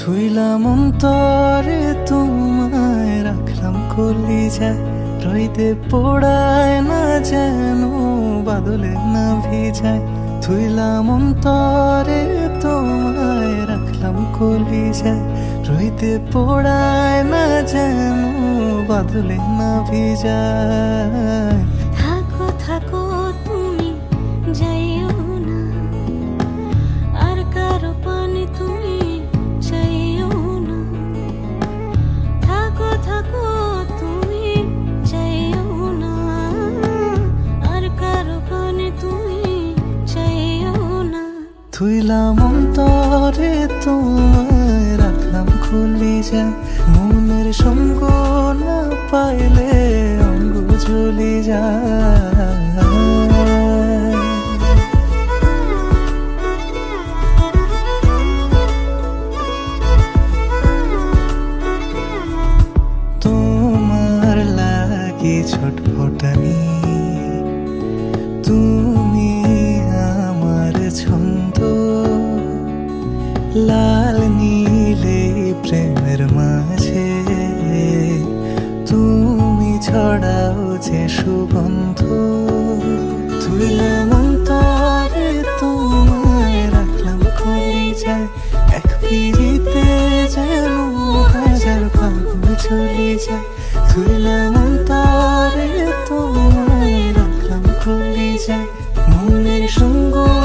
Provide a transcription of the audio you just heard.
থুইলাম অন্তরে তোমায়, রাখলাম কলি যায় রইতে পোড়ায় না যেন, বাদলে না ভিজায়। থুইলাম অন্তরে তোমায়, রাখলাম কলি যায় রইতে পোড়ায় না যেন, বাদলে না ভিজায়। থুইলাম অন্তরে তোমায় রাখলাম খুলি যায় মনের সঙ্গ না পাইলে অঙ্গ জ্বলি যায়। তোমার লাগি ছটফটানি লাল নীলে প্রেমের মাঝে। তুমি ছড়াও যে সুগন্ধ তুললাম অন্তরে তোমায় রাখলাম খুলে যায়। এক ফিরিতে হাজার যায়। যায়। মনের সঙ্গ